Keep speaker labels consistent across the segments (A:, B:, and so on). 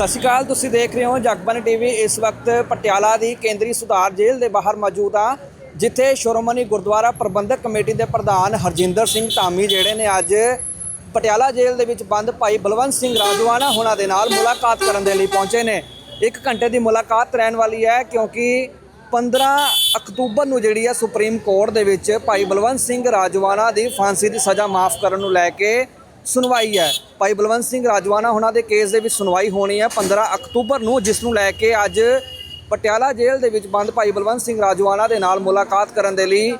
A: ਸਤਿ ਸ਼੍ਰੀ ਅਕਾਲ, ਤੁਸੀਂ ਦੇਖ ਰਹੇ ਹੋ ਜਗਬਾਨੀ ਟੀਵੀ। ਇਸ ਵਕਤ ਪਟਿਆਲਾ ਦੀ ਕੇਂਦਰੀ ਸੁਧਾਰ ਜੇਲ੍ਹ ਦੇ ਬਾਹਰ ਮੌਜੂਦ ਆ, ਜਿੱਥੇ ਸ਼੍ਰੋਮਣੀ ਗੁਰਦੁਆਰਾ ਪ੍ਰਬੰਧਕ ਕਮੇਟੀ ਦੇ ਪ੍ਰਧਾਨ ਹਰਜਿੰਦਰ ਸਿੰਘ ਧਾਮੀ ਜਿਹੜੇ ਨੇ ਅੱਜ ਪਟਿਆਲਾ ਜੇਲ੍ਹ ਦੇ ਵਿੱਚ ਬੰਦ ਭਾਈ ਬਲਵੰਤ ਸਿੰਘ ਰਾਜਵਾਨਾ ਉਹਨਾਂ ਦੇ ਨਾਲ ਮੁਲਾਕਾਤ ਕਰਨ ਦੇ ਲਈ ਪਹੁੰਚੇ ਨੇ। ਇੱਕ ਘੰਟੇ ਦੀ ਮੁਲਾਕਾਤ ਰਹਿਣ ਵਾਲੀ ਹੈ, ਕਿਉਂਕਿ 15 ਅਕਤੂਬਰ ਨੂੰ ਜਿਹੜੀ ਹੈ ਸੁਪਰੀਮ ਕੋਰਟ ਦੇ ਵਿੱਚ ਭਾਈ ਬਲਵੰਤ ਸਿੰਘ ਰਾਜਵਾਨਾ ਦੀ ਫਾਂਸੀ ਦੀ ਸਜ਼ਾ ਮਾਫ ਕਰਨ ਨੂੰ ਲੈ ਕੇ ਸੁਣਵਾਈ ਹੈ। ਭਾਈ ਬਲਵੰਤ ਸਿੰਘ ਰਾਜਵਾਨਾ ਉਹਨਾਂ ਦੇ ਕੇਸ ਦੇ ਵਿੱਚ ਸੁਣਵਾਈ ਹੋਣੀ ਹੈ 15 ਅਕਤੂਬਰ ਨੂੰ, ਜਿਸ ਨੂੰ ਲੈ ਕੇ ਅੱਜ ਪਟਿਆਲਾ ਜੇਲ੍ਹ ਦੇ ਵਿੱਚ ਬੰਦ ਭਾਈ ਬਲਵੰਤ ਸਿੰਘ ਰਾਜਵਾਨਾ ਦੇ ਨਾਲ ਮੁਲਾਕਾਤ ਕਰਨ ਦੇ ਲਈ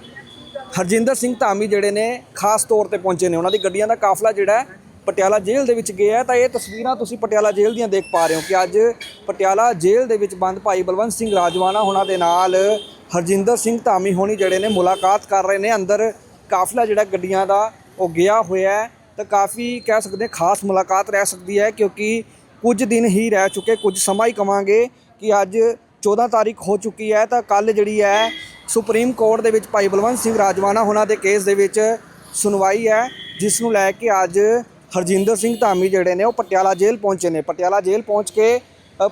A: ਹਰਜਿੰਦਰ ਸਿੰਘ ਧਾਮੀ ਜਿਹੜੇ ਨੇ, ਖਾਸ ਤੌਰ ਤੇ ਪਹੁੰਚੇ ਨੇ। ਉਹਨਾਂ ਦੀ ਗੱਡੀਆਂ ਦਾ ਕਾਫਲਾ ਜਿਹੜਾ ਪਟਿਆਲਾ ਜੇਲ੍ਹ ਦੇ ਵਿੱਚ ਗਿਆ ਤਾਂ ਇਹ ਤਸਵੀਰਾਂ ਤੁਸੀਂ ਪਟਿਆਲਾ ਜੇਲ੍ਹ ਦੀਆਂ ਦੇਖ ਪਾ ਰਹੇ ਹੋ ਕਿ ਅੱਜ ਪਟਿਆਲਾ ਜੇਲ੍ਹ ਦੇ ਵਿੱਚ ਬੰਦ ਭਾਈ ਬਲਵੰਤ ਸਿੰਘ ਰਾਜਵਾਨਾ ਉਹਨਾਂ ਦੇ ਨਾਲ ਹਰਜਿੰਦਰ ਸਿੰਘ ਧਾਮੀ ਹੋਣੀ ਜਿਹੜੇ ਨੇ, ਮੁਲਾਕਾਤ ਕਰ ਰਹੇ ਨੇ। ਅੰਦਰ ਕਾਫਲਾ ਜਿਹੜਾ ਗੱਡੀਆਂ ਦਾ, ਉਹ ਗਿਆ ਹੋਇਆ ਹੈ। ਤਾਂ ਕਾਫੀ ਕਹਿ ਸਕਦੇ ਹਾਂ ਖਾਸ ਮੁਲਾਕਾਤ ਰਹਿ ਸਕਦੀ ਹੈ, ਕਿਉਂਕਿ ਕੁਝ ਦਿਨ ਹੀ ਰਹਿ ਚੁੱਕੇ, ਕੁਝ ਸਮਾਂ ਹੀ ਕਵਾਂਗੇ ਕਿ ਅੱਜ 14 ਤਾਰੀਖ ਹੋ ਚੁੱਕੀ ਹੈ, ਤਾਂ ਕੱਲ ਜਿਹੜੀ ਹੈ ਸੁਪਰੀਮ ਕੋਰਟ ਦੇ ਵਿੱਚ ਭਾਈ ਬਲਵੰਤ ਸਿੰਘ ਰਾਜਵਾਨਾ ਉਹਨਾਂ ਦੇ ਕੇਸ ਦੇ ਵਿੱਚ ਸੁਣਵਾਈ ਹੈ, ਜਿਸ ਨੂੰ ਲੈ ਕੇ ਅੱਜ ਹਰਜਿੰਦਰ ਸਿੰਘ ਧਾਮੀ ਜਿਹੜੇ ਨੇ ਉਹ ਪਟਿਆਲਾ ਜੇਲ੍ਹ ਪਹੁੰਚੇ ਨੇ। ਪਟਿਆਲਾ ਜੇਲ੍ਹ ਪਹੁੰਚ ਕੇ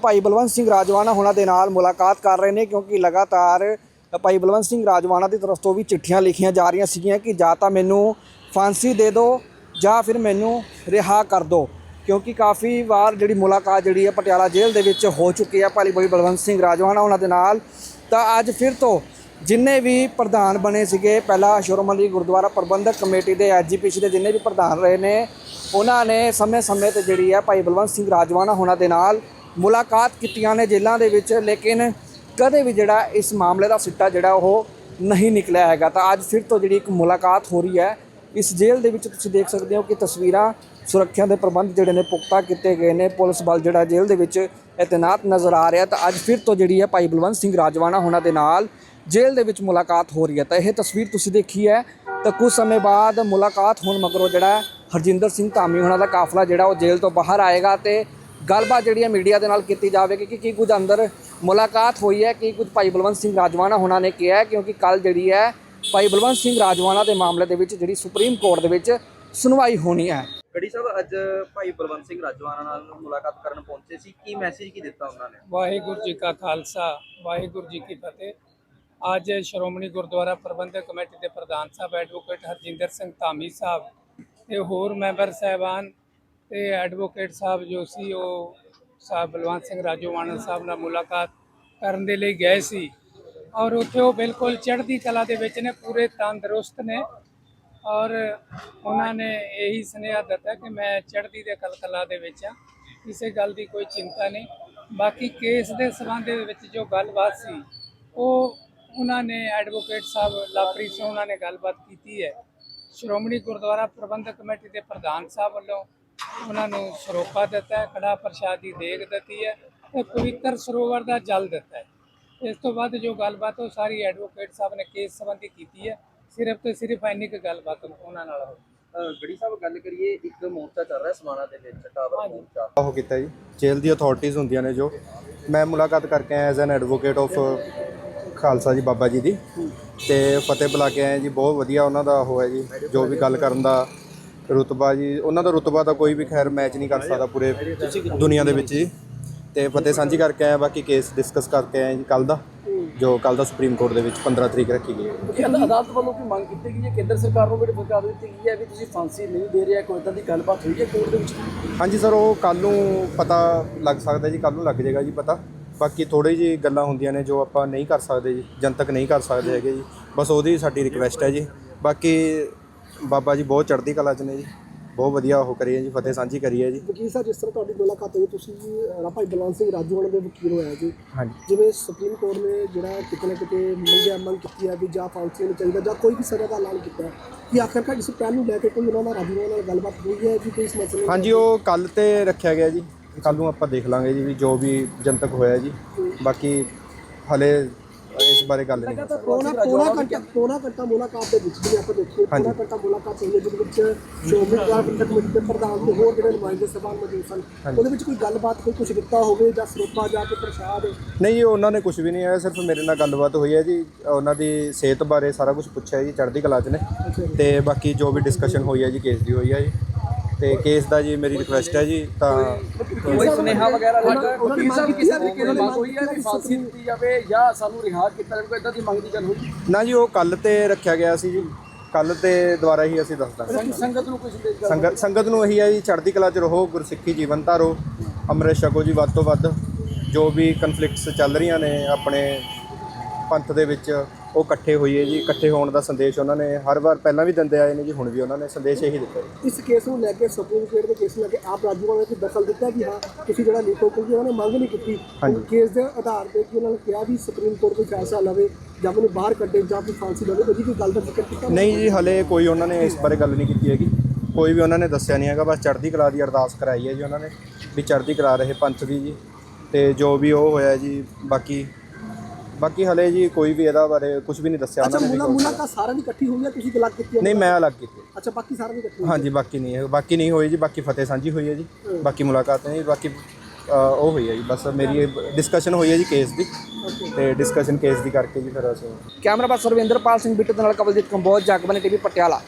A: ਭਾਈ ਬਲਵੰਤ ਸਿੰਘ ਰਾਜਵਾਨਾ ਉਹਨਾਂ ਦੇ ਨਾਲ ਮੁਲਾਕਾਤ ਕਰ ਰਹੇ ਨੇ, ਕਿਉਂਕਿ ਲਗਾਤਾਰ ਭਾਈ ਬਲਵੰਤ ਸਿੰਘ ਰਾਜਵਾਨਾ ਦੀ ਤਰਫ ਤੋਂ ਵੀ ਚਿੱਠੀਆਂ ਲਿਖੀਆਂ ਜਾ ਰਹੀਆਂ ਸੀਗੀਆਂ ਕਿ ਜਾਂ ਤਾਂ ਮੈਨੂੰ ਫਾਂਸੀ ਦੇ ਦਿਓ ਜਾਂ ਫਿਰ ਮੈਨੂੰ ਰਿਹਾ ਕਰ ਦਿਓ ਕਿਉਂਕਿ ਕਾਫੀ ਵਾਰ ਜਿਹੜੀ ਮੁਲਾਕਾਤ ਜਿਹੜੀ ਹੈ ਪਟਿਆਲਾ ਜੇਲ੍ਹ ਦੇ ਵਿੱਚ ਹੋ ਚੁੱਕੀ ਹੈ ਭਾਈ ਭਾਈ ਬਲਵੰਤ ਸਿੰਘ ਰਾਜਵਾਨਾ ਉਹਨਾਂ ਦੇ ਨਾਲ। ਤਾਂ ਅੱਜ ਫਿਰ ਤੋਂ ਜਿੰਨੇ ਵੀ ਪ੍ਰਧਾਨ ਬਣੇ ਸੀਗੇ, ਪਹਿਲਾਂ ਸ਼੍ਰੋਮਣੀ ਗੁਰਦੁਆਰਾ ਪ੍ਰਬੰਧਕ ਕਮੇਟੀ ਦੇ ਐਜੀਪੀਸੀ ਦੇ ਜਿੰਨੇ ਵੀ ਪ੍ਰਧਾਨ ਰਹੇ ਨੇ, ਉਹਨਾਂ ਨੇ ਸਮੇਂ-ਸਮੇਂ ਤੇ ਜਿਹੜੀ ਹੈ ਭਾਈ ਬਲਵੰਤ ਸਿੰਘ ਰਾਜਵਾਨਾ ਉਹਨਾਂ ਦੇ ਨਾਲ ਮੁਲਾਕਾਤ ਕੀਤੀਆਂ ਨੇ ਜੇਲ੍ਹਾਂ ਦੇ ਵਿੱਚ, ਲੇਕਿਨ ਕਦੇ ਵੀ ਜਿਹੜਾ ਇਸ ਮਾਮਲੇ ਦਾ ਸਿੱਟਾ ਜਿਹੜਾ ਉਹ ਨਹੀਂ ਨਿਕਲਿਆ ਹੈਗਾ। ਤਾਂ ਅੱਜ ਫਿਰ ਤੋਂ ਜਿਹੜੀ ਇੱਕ ਮੁਲਾਕਾਤ ਹੋ ਰਹੀ ਹੈ ਇਸ ਜੇਲ੍ਹ ਦੇ ਵਿੱਚ ਤੁਸੀਂ ਦੇਖ ਸਕਦੇ ਹੋ ਕਿ ਤਸਵੀਰਾਂ ਸੁਰੱਖਿਆ ਦੇ ਪ੍ਰਬੰਧ ਜਿਹੜੇ ਨੇ ਪੁਖਤਾ ਕੀਤੇ ਗਏ ਨੇ। ਪੁਲਿਸ ਬਲ ਜਿਹੜਾ ਜੇਲ੍ਹ ਦੇ ਵਿੱਚ ਇਤਨਾਤ ਨਜ਼ਰ ਆ ਰਿਹਾ ਤਾਂ ਅੱਜ ਫਿਰ ਤੋਂ ਜਿਹੜੀ ਹੈ ਭਾਈ ਬਲਵੰਤ ਸਿੰਘ ਰਾਜਵਾਨਾ ਹੋਣਾ ਦੇ ਨਾਲ ਜੇਲ੍ਹ ਦੇ ਵਿੱਚ ਮੁਲਾਕਾਤ ਹੋ ਰਹੀ ਹੈ। ਤਾਂ ਇਹ ਤਸਵੀਰ ਤੁਸੀਂ ਦੇਖੀ ਹੈ ਤਾਂ ਕੁਝ ਸਮੇਂ ਬਾਅਦ ਮੁਲਾਕਾਤ ਹੋਣ ਮਗਰੋਂ ਜਿਹੜਾ ਹਰਜਿੰਦਰ ਸਿੰਘ ਧਾਮੀ ਹੋਣਾ ਦਾ ਕਾਫਲਾ ਜਿਹੜਾ ਉਹ ਜੇਲ੍ਹ ਤੋਂ ਬਾਹਰ ਆਏਗਾ ਤੇ ਗੱਲਬਾਤ ਜਿਹੜੀ ਹੈ ਮੀਡੀਆ ਦੇ ਨਾਲ ਕੀਤੀ ਜਾਵੇਗੀ ਕਿ ਕੀ ਕੁਝ ਅੰਦਰ ਮੁਲਾਕਾਤ ਹੋਈ ਹੈ, ਕੀ ਕੁਝ ਭਾਈ ਬਲਵੰਤ ਸਿੰਘ ਰਾਜਵਾਨਾ ਹੋਣਾ ਨੇ ਕਿਹਾ ਕਿਉਂਕਿ ਕੱਲ ਜਿਹੜੀ ਹੈ ਭਾਈ ਬਲਵੰਤ ਸਿੰਘ ਰਾਜਵਾਨਾ ਦੇ ਮਾਮਲੇ ਦੇ ਵਿੱਚ ਜਿਹੜੀ ਸੁਪਰੀਮ ਕੋਰਟ ਦੇ ਵਿੱਚ ਸੁਣਵਾਈ ਹੋਣੀ ਹੈ।
B: ਗੜੀ ਸਾਹਿਬ ਅੱਜ ਭਾਈ ਬਲਵੰਤ ਸਿੰਘ ਰਾਜਵਾਨਾ ਨਾਲ ਮੁਲਾਕਾਤ ਕਰਨ ਪਹੁੰਚੇ ਸੀ। ਕੀ ਮੈਸੇਜ ਕੀ ਦਿੱਤਾ ਉਹਨਾਂ ਨੇ?
C: ਵਾਹਿਗੁਰੂ ਜੀ ਕਾ ਖਾਲਸਾ ਵਾਹਿਗੁਰੂ ਜੀ ਕੀ ਫਤਿਹ। ਅੱਜ ਸ਼੍ਰੋਮਣੀ ਗੁਰਦੁਆਰਾ ਪ੍ਰਬੰਧਕ ਕਮੇਟੀ ਦੇ ਪ੍ਰਧਾਨ ਸਾਹਿਬ ਐਡਵੋਕੇਟ ਹਰਜਿੰਦਰ ਸਿੰਘ ਧਾਮੀ ਸਾਹਿਬ ਤੇ ਹੋਰ ਮੈਂਬਰ ਸਾਹਿਬਾਨ ਤੇ ਐਡਵੋਕੇਟ ਸਾਹਿਬ ਜੋ ਸੀ ਉਹ ਸਾਹਿਬ ਬਲਵੰਤ ਸਿੰਘ ਰਾਜੋਵਾਨਾ ਸਾਹਿਬ ਨਾਲ ਮੁਲਾਕਾਤ ਕਰਨ ਦੇ ਲਈ ਗਏ ਸੀ। ਔਰ ਉੱਥੇ ਉਹ ਬਿਲਕੁਲ ਚੜ੍ਹਦੀ ਕਲਾ ਦੇ ਵਿੱਚ ਨੇ, ਪੂਰੇ ਤੰਦਰੁਸਤ ਨੇ। ਔਰ ਉਹਨਾਂ ਨੇ ਇਹੀ ਸੁਨੇਹਾ ਦਿੱਤਾ ਕਿ ਮੈਂ ਚੜ੍ਹਦੀ ਦੇ ਕਲਕਲਾ ਦੇ ਵਿੱਚ ਆ ਕਿਸੇ ਗੱਲ ਦੀ ਕੋਈ ਚਿੰਤਾ ਨਹੀਂ। ਬਾਕੀ ਕੇਸ ਦੇ ਸਬੰਧ ਦੇ ਵਿੱਚ ਜੋ ਗੱਲਬਾਤ ਸੀ, ਉਹ ਉਹਨਾਂ ਨੇ ਐਡਵੋਕੇਟ ਸਾਹਿਬ ਲਾਪਰੀ ਸਿੰਘ ਉਹਨਾਂ ਨੇ ਗੱਲਬਾਤ ਕੀਤੀ ਹੈ। ਸ਼੍ਰੋਮਣੀ ਗੁਰਦੁਆਰਾ ਪ੍ਰਬੰਧਕ ਕਮੇਟੀ ਦੇ ਪ੍ਰਧਾਨ ਸਾਹਿਬ ਵੱਲੋਂ ਉਹਨਾਂ ਨੂੰ ਸਰੋਪਾ ਦਿੱਤਾ ਹੈ ਕੜਾ ਪ੍ਰਸ਼ਾਦ ਦੀ ਦੇਗ ਦਿੱਤੀ ਹੈ ਤੇ ਪਵਿੱਤਰ ਸਰੋਵਰ ਦਾ ਜਲ ਦਿੱਤਾ ਹੈ। ਇਸ ਤੋਂ ਬਾਅਦ ਜੋ ਗੱਲਬਾਤ ਉਹ ਸਾਰੀ ਐਡਵੋਕੇਟ ਸਾਹਿਬ ਨੇ ਕੇਸ ਸੰਬੰਧੀ ਕੀਤੀ ਹੈ ਸਿਰਫ ਤੇ ਸਿਰਫ ਇੰਨੀ ਕੁ ਗੱਲਬਾਤ ਉਹਨਾਂ ਨਾਲ ਹੋਈ।
B: ਗੜੀ ਸਾਹਿਬ ਗੱਲ ਕਰੀਏ ਇੱਕ ਮੋਰਚਾ ਚੱਲ ਰਿਹਾ ਸਮਾਣਾ ਦੇ ਵਿੱਚ ਟਾਵਰ। ਮੋਰਚਾ।
D: ਉਹ ਕੀਤਾ ਜੀ। ਜੇਲ੍ਹ ਦੀ ਅਥਾਰਟੀਆਂ ਹੁੰਦੀਆਂ ਨੇ ਜੋ। ਮੈਂ ਮੁਲਾਕਾਤ ਕਰਕੇ ਆਇਆ as an advocate of Khalsa ji Baba ji ਦੀ। ਤੇ ਫਤਿਹ ਬੁਲਾ ਕੇ ਆਏ ਜੀ। ਬਹੁਤ ਵਧੀਆ ਉਹਨਾਂ ਦਾ ਉਹ ਹੈ ਜੀ ਜੋ ਵੀ ਗੱਲ ਕਰਨ ਦਾ ਰੁਤਬਾ ਜੀ। ਉਹਨਾਂ ਦਾ ਰੁਤਬਾ ਤਾਂ ਕੋਈ ਵੀ ਖੈਰ ਮੈਚ ਨਹੀਂ ਕਰ ਸਕਦਾ ਪੂਰੇ ਦੁਨੀਆ ਦੇ ਵਿੱਚ ਜੀ। ਤੇ ਫਤਿਹ ਸਾਂਝੀ ਕਰਕੇ ਆਏ ਬਾਕੀ ਕੇਸ ਡਿਸਕਸ ਕਰਕੇ ਆਏ ਜੀ ਕੱਲ ਦਾ ਜੋ ਕੱਲ ਦਾ ਸੁਪਰੀਮ ਕੋਰਟ ਦੇ ਵਿੱਚ 15 ਤਰੀਕ ਰੱਖੀ ਗਈ ਹੈ।
E: ਕਿ ਅਦਾਲਤ ਵੱਲੋਂ ਕੀ ਮੰਗ ਕੀਤੀ ਗਈ ਹੈ? ਕੇਂਦਰ ਸਰਕਾਰ ਨੂੰ ਵੀ ਫਰਕਾਰ ਦਿੱਤੀ ਗਈ ਹੈ ਵੀ ਤੁਸੀਂ ਫਾਂਸੀ ਨਹੀਂ ਦੇ ਰਿਹਾ ਕੋਈ ਇਦਾਂ ਦੀ ਗੱਲਬਾਤ ਹੋਈ ਹੈ ਕੋਰਟ ਦੇ ਵਿੱਚ?
D: ਹਾਂਜੀ ਸਰ ਉਹ ਕੱਲ ਨੂੰ ਪਤਾ ਲੱਗ ਸਕਦਾ ਜੀ ਕੱਲ ਨੂੰ ਲੱਗ ਜਾਏਗਾ ਜੀ ਪਤਾ। ਬਾਕੀ ਥੋੜੀ ਜੀ ਗੱਲਾਂ ਹੁੰਦੀਆਂ ਨੇ ਜੋ ਆਪਾਂ ਨਹੀਂ ਕਰ ਸਕਦੇ ਜੀ ਜਨਤਕ ਨਹੀਂ ਕਰ ਸਕਦੇ ਹੈਗੇ ਜੀ। ਬਸ ਉਹਦੀ ਸਾਡੀ ਰਿਕਵੈਸਟ ਹੈ ਜੀ। ਬਾਕੀ ਬਾਬਾ ਜੀ ਬਹੁਤ ਚੜ੍ਹਦੀ ਕਲਾ 'ਚ ਨੇ ਜੀ। ਬਹੁਤ ਵਧੀਆ ਉਹ ਕਰੀ ਹੈ ਜੀ ਫਤਿਹ ਸਾਂਝੀ ਕਰੀ ਹੈ ਜੀ।
E: ਵਕੀਲ ਸਾਹਿਬ ਜਿਸ ਤਰ੍ਹਾਂ ਤੁਹਾਡੀ ਮੁਲਾਕਾਤ ਹੋਈ ਤੁਸੀਂ ਭਾਈ ਬਲਵੰਤ ਸਿੰਘ ਰਾਜੂਵਾਲਾ ਦੇ ਵਕੀਲ ਹੋਇਆ ਜੀ।
D: ਹਾਂਜੀ।
E: ਜਿਵੇਂ ਸੁਪਰੀਮ ਕੋਰਟ ਨੇ ਜਿਹੜਾ ਕਿਤੇ ਨਾ ਕਿਤੇ ਮੰਗਿਆ ਮੰਗ ਕੀਤੀ ਹੈ ਵੀ ਜਾਂ ਫਾਂਸੀ ਨੂੰ ਚਾਹੀਦਾ ਜਾਂ ਕੋਈ ਵੀ ਸਜ਼ਾ ਦਾ ਐਲਾਨ ਕੀਤਾ ਹੈ ਕਿ ਆਖਰਕਾਰ ਇਸ ਪਹਿਲ ਨੂੰ ਲੈ ਕੇ ਕੋਈ ਉਹਨਾਂ ਨਾਲ ਰਾਜੂਵਾਲਾ ਨਾਲ ਗੱਲਬਾਤ ਹੋਈ ਹੈ ਜੀ ਕੋਈ ਇਸ ਮਸਲੇ ਨੂੰ
D: ਹਾਂਜੀ ਉਹ ਕੱਲ ਤੇ ਰੱਖਿਆ ਗਿਆ ਜੀ। ਕੱਲ ਨੂੰ ਆਪਾਂ ਦੇਖ ਲਾਂਗੇ ਜੀ ਵੀ ਜੋ ਵੀ ਜਨਤਕ ਹੋਇਆ ਜੀ। ਬਾਕੀ ਹਲੇ ਇਸ ਬਾਰੇ ਗੱਲ ਨਹੀਂ ਕਰ ਸਕਦੇ।
E: ਪੌਣਾ ਪੌਣਾ ਘੰਟਾ ਪੌਣਾ ਘੰਟਾ ਮੁਲਾਕਾਤ ਦੇ ਵਿੱਚ ਵੀ ਆਪਾਂ ਦੇਖੀਏ ਪੌਣਾ ਘੰਟਾ ਮੁਲਾਕਾਤ ਹੋਈ ਹੈ ਜਿਹਦੇ ਵਿੱਚ ਗੁਰਦੁਆਰਾ ਪ੍ਰਬੰਧਕ ਕਮੇਟੀ ਦੇ ਪ੍ਰਧਾਨ ਤੇ ਹੋਰ ਜਿਹੜੇ ਨੁਮਾਇੰਦੇ ਸਭਾ ਮੌਜੂਦ ਸਨ ਉਹਦੇ ਵਿੱਚ ਕੋਈ ਗੱਲਬਾਤ ਕੋਈ ਕੁਝ ਦਿੱਤਾ ਹੋਵੇ ਜਾਂ ਸਰੋਪਾ ਜਾਂ ਕੋਈ ਪ੍ਰਸ਼ਾਦ?
D: ਨਹੀਂ ਜੀ ਉਹਨਾਂ ਨੇ ਕੁਝ ਵੀ ਨਹੀਂ ਆਇਆ ਸਿਰਫ ਮੇਰੇ ਨਾਲ ਗੱਲਬਾਤ ਹੋਈ ਹੈ ਜੀ ਉਹਨਾਂ ਦੀ ਸਿਹਤ ਬਾਰੇ ਸਾਰਾ ਕੁਝ ਪੁੱਛਿਆ ਜੀ ਚੜ੍ਹਦੀ ਕਲਾ 'ਚ ਨੇ। ਤੇ ਬਾਕੀ ਜੋ ਵੀ ਡਿਸਕਸ਼ਨ ਹੋਈ ਹੈ ਜੀ ਕੇਸ ਦੀ ਹੋਈ ਹੈ ਜੀ। ਤੇ ਕੇਸ ਦਾ ਜੀ ਮੇਰੀ ਰਿਕੁਐਸਟ ਹੈ ਜੀ ਤਾਂ
A: ਕੋਈ ਸੁਨੇਹਾ ਵਗੈਰਾ ਲੱਗਾ
E: ਉਹਨਾਂ ਨੇ ਮੰਗ ਕੀਤੀ ਹੈ ਕਿ ਮੰਗ ਹੋਈ ਹੈ ਕਿ
A: ਫਾਂਸੀ ਦਿੱਤੀ ਜਾਵੇ ਜਾਂ ਸਾਨੂੰ ਰਿਹਾ ਕੀਤਾ ਜਾਵੇ? ਕੋਈ ਇਦਾਂ ਦੀ ਮੰਗ ਦੀ ਗੱਲ ਹੋਈ?
D: ਨਾ ਜੀ ਉਹ ਕੱਲ ਤੇ ਰੱਖਿਆ ਗਿਆ ਸੀ ਜੀ। ਕੱਲ ਤੇ ਦੁਬਾਰਾ ਹੀ ਅਸੀਂ ਦੱਸ ਦਾਂਗੇ
A: ਸੰਗਤ ਨੂੰ ਕੋਈ ਸੰਦੇਸ਼
D: ਸੰਗਤ ਸੰਗਤ ਨੂੰ ਇਹੀ ਹੈ ਜੀ ਚੜ੍ਹਦੀ ਕਲਾ 'ਚ ਰਹੋ ਗੁਰਸਿੱਖੀ ਜੀਵਨ ਧਾਰੋ ਅੰਮ੍ਰਿਤ ਛਕੋ ਜੀ ਵੱਧ ਤੋਂ ਵੱਧ। ਜੋ ਵੀ ਕਨਫਲਿਕਟਸ ਚੱਲ ਰਹੀਆਂ ਨੇ ਆਪਣੇ ਪੰਥ ਦੇ ਵਿੱਚ ਉਹ ਇਕੱਠੇ ਹੋਈਏ ਜੀ ਇਕੱਠੇ ਹੋਣ ਦਾ ਸੰਦੇਸ਼ ਉਹਨਾਂ ਨੇ ਹਰ ਵਾਰ ਪਹਿਲਾਂ ਵੀ ਦਿੰਦੇ ਆਏ ਨੇ ਜੀ ਹੁਣ ਵੀ ਉਹਨਾਂ ਨੇ ਸੰਦੇਸ਼ ਇਹੀ ਦਿੱਤਾ ਜੀ।
E: ਇਸ ਕੇਸ ਨੂੰ ਲੈ ਕੇ ਸੁਪਰੀਮ ਕੋਰਟ ਦੇ ਕੇਸ ਨੂੰ ਲੈ ਕੇ ਆਪ ਰਾਜੂਆਂ ਨੇ ਦਖਲ ਦਿੱਤਾ ਕਿ ਹਾਂ ਤੁਸੀਂ ਜਿਹੜਾ ਲੀਕੋ ਕਿਉਂਕਿ ਉਹਨਾਂ ਨੇ ਮੰਗ ਨਹੀਂ ਕੀਤੀ।
D: ਹਾਂਜੀ।
E: ਕੇਸ ਦੇ ਆਧਾਰ ਤੇ ਕਿ ਉਹਨਾਂ ਨੇ ਕਿਹਾ ਵੀ ਸੁਪਰੀਮ ਕੋਰਟ ਕੋਈ ਫੈਸਲਾ ਲਵੇ ਜਾਂ ਮੈਨੂੰ ਬਾਹਰ ਕੱਢੇ ਜਾਂ ਕੋਈ ਫਾਂਸੀ ਲਵੇ ਉਹਦੀ ਕੋਈ ਗੱਲ ਦਾ ਜ਼ਿਕਰ ਕੀਤਾ
D: ਨਹੀਂ ਜੀ ਹਲੇ ਕੋਈ ਉਹਨਾਂ ਨੇ ਇਸ ਬਾਰੇ ਗੱਲ ਨਹੀਂ ਕੀਤੀ ਹੈਗੀ। ਕੋਈ ਵੀ ਉਹਨਾਂ ਨੇ ਦੱਸਿਆ ਨਹੀਂ ਹੈਗਾ ਬਸ ਚੜ੍ਹਦੀ ਕਲਾ ਦੀ ਅਰਦਾਸ ਕਰਾਈ ਹੈ ਜੀ ਉਹਨਾਂ ਨੇ ਵੀ ਚੜ੍ਹਦੀ ਕਲਾ ਰਹੇ ਪੰਥ ਦੀ ਜੀ। ਤੇ ਜੋ ਵੀ ਉਹ ਹੋਇਆ ਜੀ ਬਾਕੀ ਬਾਕੀ ਹਲੇ ਜੀ ਕੋਈ ਵੀ ਇਹਦਾ ਬਾਰੇ ਕੁਝ ਵੀ ਨਹੀਂ ਦੱਸਿਆ
E: ਅੱਛਾ
D: ਉਹਨਾਂ ਨੇ ਵੀ
E: ਮੁਲਾ
D: ਕੁਛ।
E: ਮੁਲਾਕਾਤ ਸਾਰਿਆਂ ਦੀ ਇਕੱਠੀ ਹੋਈ ਹੈ ਤੁਸੀਂ ਗਲਤ ਕੀਤੀ ਹੈ
D: ਨਹੀਂ ਮੈਂ ਅਲੱਗ ਕੀਤੀ।
E: ਅੱਛਾ ਬਾਕੀ ਸਾਰਿਆਂ ਦੀ ਇਕੱਠੀ ਹੋਈ
D: ਹਾਂਜੀ ਬਾਕੀ ਨਹੀਂ ਬਾਕੀ ਨਹੀਂ ਹੋਈ ਜੀ ਬਾਕੀ ਫਤਿਹ ਸਾਂਝੀ ਹੋਈ ਹੈ ਜੀ। ਬਾਕੀ ਮੁਲਾਕਾਤ ਨਹੀਂ ਬਾਕੀ ਅ, ਉਹ ਹੋਈ ਹੈ ਜੀ ਬਸ ਮੇਰੀ ਡਿਸਕਸ਼ਨ ਹੋਈ ਹੈ ਜੀ ਕੇਸ ਦੀ। ਤੇ ਡਿਸਕਸ਼ਨ ਕੇਸ ਦੀ ਕਰਕੇ ਜੀ ਫਿਰ ਅਸੀਂ
A: ਕੈਮਰਾ ਪਰਸਨ ਰਵਿੰਦਰਪਾਲ ਸਿੰਘ ਬਿੱਟੂ ਦੇ ਨਾਲ ਕਵਲਜੀਤ ਕੰਬੋਜ ਜਗਬਾਨੀ ਟੀਵੀ ਪਟਿਆਲਾ।